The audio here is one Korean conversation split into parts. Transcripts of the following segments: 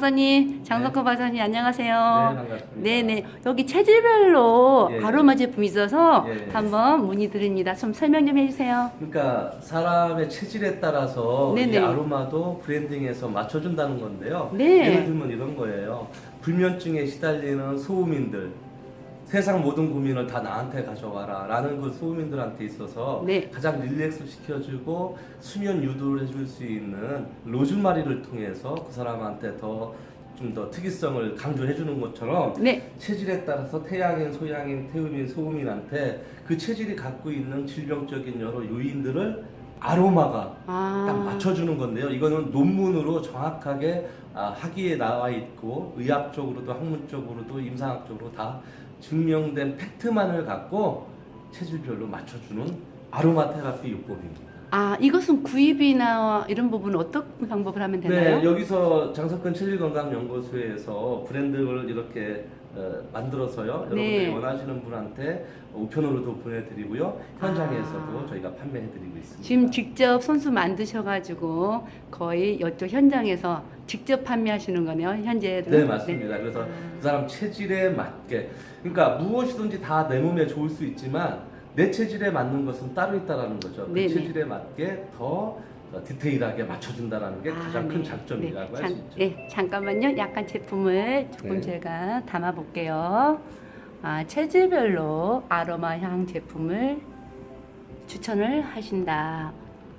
박사님, 장석호 박사님 안녕하세요. 반갑습니다. 네네 여기 체질별로 예. 아로마 제품이 있어서 예. 한번 문의드립니다. 좀 설명 좀 해주세요. 그러니까 사람의 체질에 따라서 이 네네. 아로마도 브랜딩해서 맞춰준다는 건데요. 네. 예를 들면 이런 거예요. 불면증에 시달리는 소음인들. 세상 모든 고민을 다 나한테 가져와라 라는 그 소음인들한테 있어서 네. 가장 릴렉스 시켜주고 수면 유도를 해줄 수 있는 로즈마리를 통해서 그 사람한테 더 좀 더 특이성을 강조해 주는 것처럼 네, 체질에 따라서 태양인, 소양인, 태음인, 소음인한테 그 체질이 갖고 있는 질병적인 여러 요인들을 아로마가 딱 아, 맞춰주는 건데요. 이거는 논문으로 정확하게 아, 학위에 나와 있고 의학적으로도 학문적으로도 임상학적으로 다 증명된 팩트만을 갖고 체질별로 맞춰주는 아로마 테라피 요법입니다. 아 이것은 구입이나 이런 부분은 어떤 방법을 하면 되나요? 네, 여기서 장석근 체질건강연구소에서 브랜드를 이렇게 어, 만들어서요. 여러분들이 네. 원하시는 분한테 우편으로도 보내드리고요. 현장에서도 아. 저희가 판매해드리고 있습니다. 지금 직접 손수 만드셔가지고 거의 이쪽 현장에서 직접 판매하시는 거네요. 현재는. 네, 맞습니다. 그래서 음. 그 사람 체질에 맞게, 그러니까 무엇이든지 다 내 몸에 좋을 수 있지만 내 체질에 맞는 것은 따로 있다라는 거죠. 그 네네. 체질에 맞게 더 디테일하게 맞춰준다는 게 가장 아, 큰 네. 장점이라고 네, 할수 잠- 있죠. 네, 잠깐만요. 약간 제품을 조금 네. 제가 담아볼게요. 아, 체질별로 아로마 향 제품을 추천을 하신다.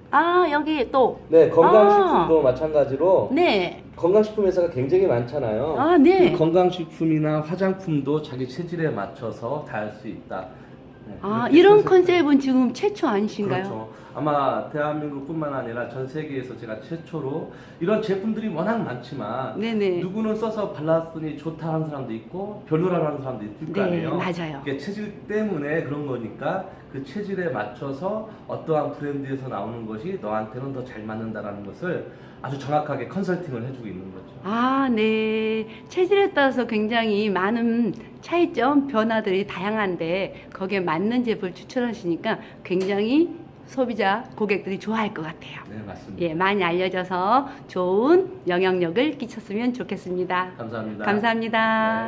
아, 여기 또. 네, 건강식품도 마찬가지로 네. 건강식품 회사가 굉장히 많잖아요. 아, 네. 그 건강식품이나 화장품도 자기 체질에 맞춰서 다 할 수 있다. 네, 아, 이런 컨셉- 컨셉은 지금 최초 아니신가요? 그렇죠. 아마 대한민국뿐만 아니라 전 세계에서 제가 최초로 이런 제품들이 워낙 많지만 네네. 누구는 써서 발랐으니 좋다 하는 사람도 있고 별로라는 사람도 있을 거 네, 아니에요. 맞아요. 이게 체질 때문에 그런 거니까 그 체질에 맞춰서 어떠한 브랜드에서 나오는 것이 너한테는 더 잘 맞는다라는 것을 아주 정확하게 컨설팅을 해주고 있는 거죠. 아, 네. 체질에 따라서 굉장히 많은 차이점, 변화들이 다양한데 거기에 맞는 제품을 추천하시니까 굉장히 소비자, 고객들이 좋아할 것 같아요. 네, 맞습니다. 예, 많이 알려져서 좋은 영향력을 끼쳤으면 좋겠습니다. 감사합니다. 감사합니다. 네.